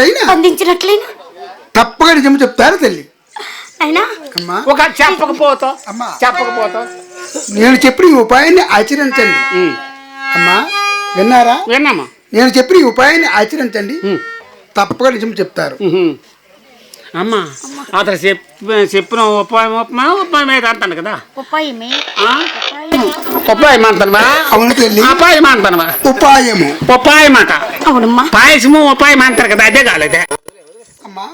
బంధించినట్లయినా బంధించినట్లయినా తప్పగా నిజం చెప్తారు తల్లి? అయినా? అమ్మా. ఒక చెప్పకపోతావు అమ్మా. చెప్పకపోతావు నేను చెప్పిన ఈ ఉపాయాన్ని ఆచరించండి. అమ్మా విన్నారా? విన్నామా? నేను చెప్పిన ఈ ఉపాయాన్ని ఆచరించండి. తప్పగా నిజం చెప్తారు. అమ్మా అతను చెప్ప చెప్పిన ఉపాయం ఉపాయం ఉపాయం అయితే అంటాను కదా. ఉపాయమే? ఆ? ఉపాయం అంటానువా? అవును తల్లి అపాయం ఉపాయము. ఉపాయం అంట అవునమ్మా. పాయసము ఉపాయం అంటారు కదా అదే కాలేదే. అమ్మా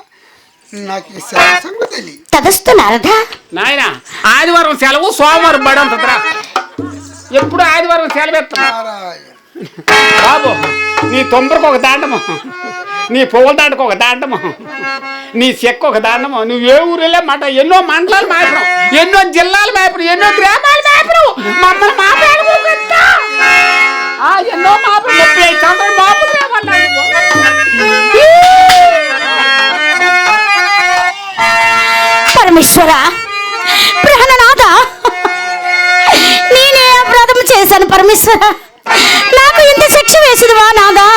నాకు ఈ స- సంగతి తల్లి తదస్తు నారద. నాయన ఆదివారం సెలవు సోమవారం బడి ఉంటుందిరా. ఎప్పుడు ఆదివారం సెలవు నారాయణ. బాబు నీ తొందరకు ఒక దాండము. నీ పువ్వుల దాండకు ఒక దాండము. నీ చెక్క ఒక దాండము. నువ్వు ఏ ఊరిలో మాట? ఎన్నో మండలాలు మాపినావు ఎన్నో జిల్లాలు మాపినావు ఎన్నో గ్రామాలు పరమేశ్వర ప్రాణనాథ. నేనే అపరాధం చేశాను పరమేశ్వర. నాకు ఇంత శిక్ష వేసిదివా నాదా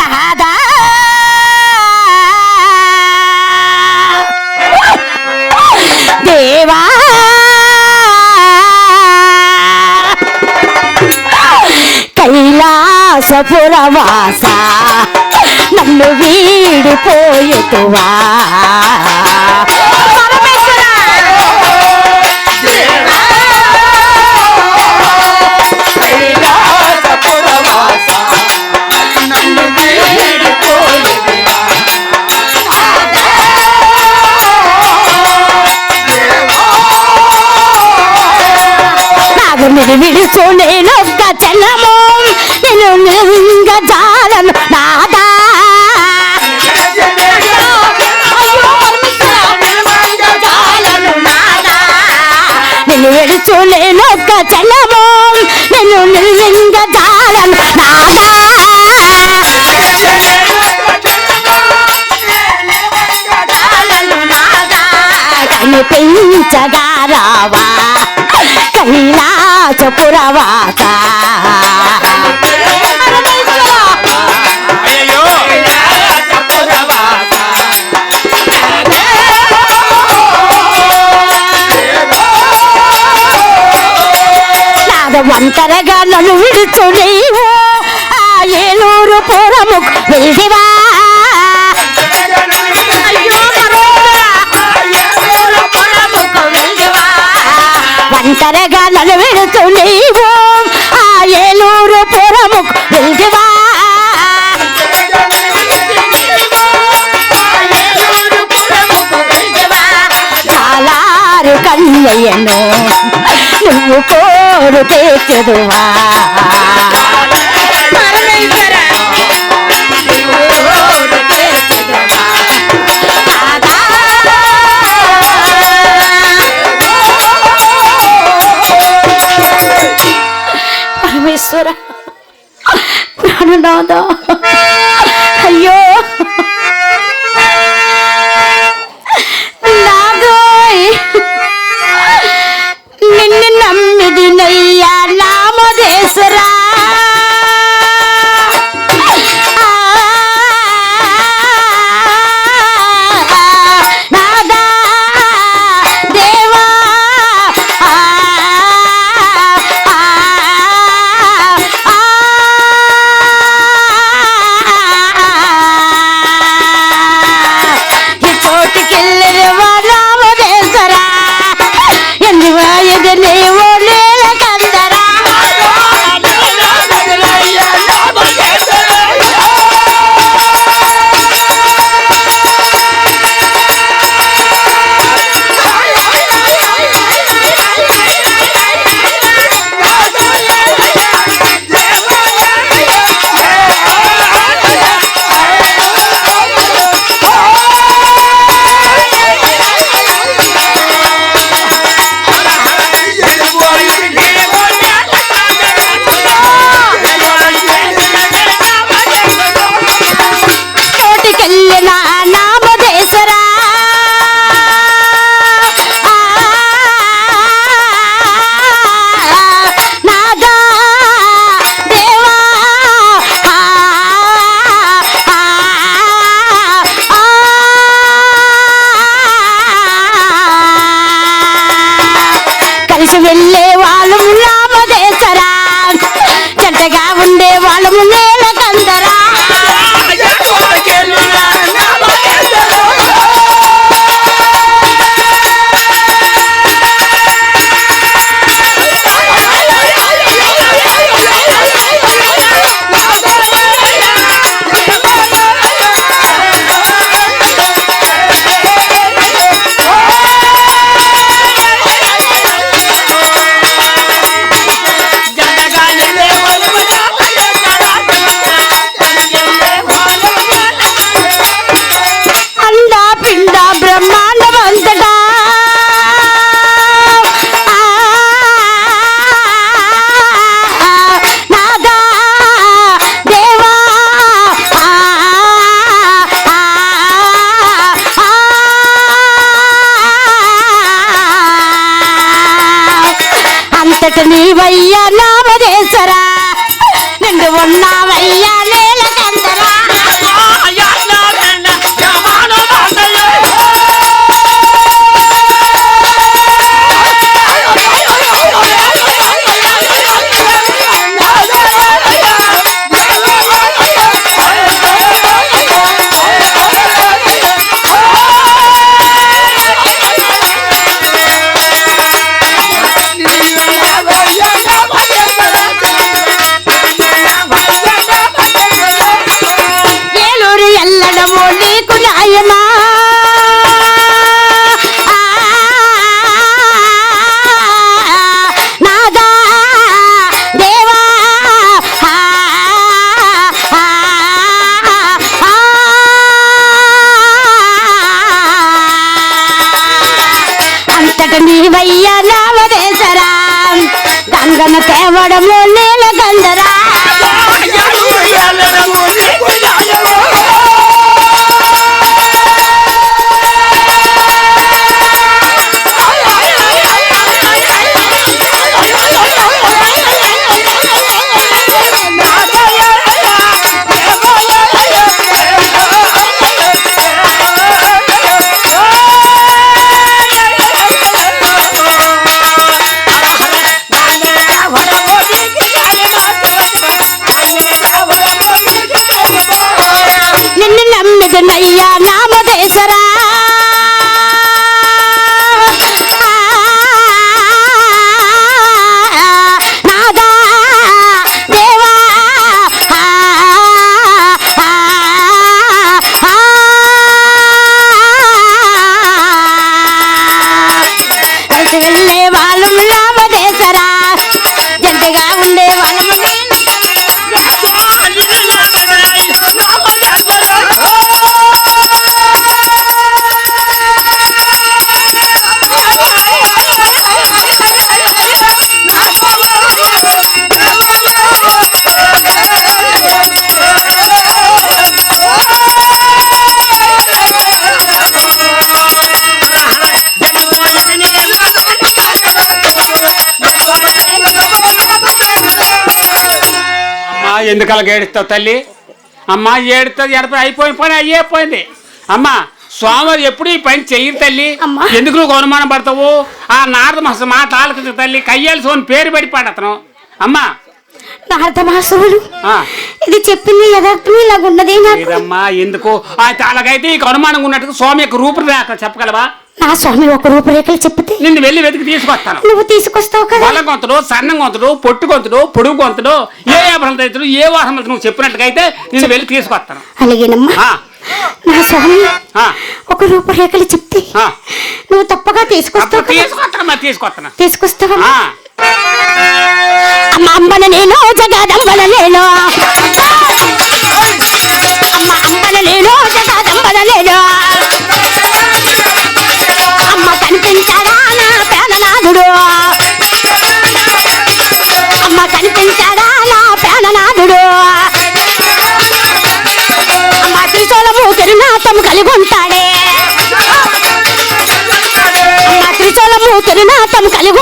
నాదా దేవా. కైలాసపురవాస నన్ను వీ పోయేటువా? మీరు విడుచు నేను ఒక్క చెల్లము నేను నింగ చాలను నాదా నిన్ను విడుచు నేను ఒక్క చెల్లము నేను నింగ జాలను నాదా కనిపించగా రావా కైలాసపురవాస నాద నన్ను విడుచు నీవు. ఆ ఏలూరు పురము వెళ్ళివా. అయ్యో ఒంటరిగా నన్ను విడుచు నీవు. ఆ ఏలూరు పురముకు వెళ్ళివా. కన్నయ్యను నువ్వు కోరు తెచ్చుదువా పరమేశ్వర ప్రాణనాథ నిన్ను నమ్మిది నయ్యా నామదేశరా గంగన తేవడము నీల గంధరా. ఎందుకు అలా ఏడుస్తావు తల్లి? అమ్మా ఏడుస్తుంది ఎడప అయిపోయిన పని అయ్యేపోయింది అమ్మా స్వామి ఎప్పుడు ఈ పని చెయ్యరు తల్లి? అమ్మా. ఎందుకు నువ్వు అనుమానం పడతావు? ఆ నారద మహర్షి మాట ఆలకించు తల్లి కయ్యాలి సోని పేరు పడిపాడు అతను అమ్మా. నారదమాసవులు ఆ, ఇది చెప్పింది యథార్థం ఎందుకు? ఆ అలాగైతే నీకు అనుమానంగా ఉన్నట్టుగా స్వామి యొక్క రూపురేఖ చెప్పగలవా? నా స్వామి ఒక రూపురేఖలు చెప్తే నిన్ను వెళ్ళి వెతికి తీసుకొస్తాను. నువ్వు తీసుకొస్తావు కదా? బలం గొంతుడు సన్నం గొంతుడు పొట్టు గొంతుడు పొడుగు గొంతుడు ఏ వ్యాపారం రైతుడు ఏ వాహనం నువ్వు చెప్పినట్టుగా అయితే నేను వెళ్ళి తీసుకొస్తాను. అలాగేనమ్మా. నా స్వామి ఒక రూపురేఖలు చెప్తే. నువ్వు తప్పగా తీసుకొస్తావు తీసుకొస్తాను తీసుకొస్తాను. తీసుకొస్తావా అమ్మ అమ్మన నేను జగాదంబల నేను తిరునాథము కలిగి ఉంటాడే అమ్మ త్రిశూలము తిరునాథం కలిగి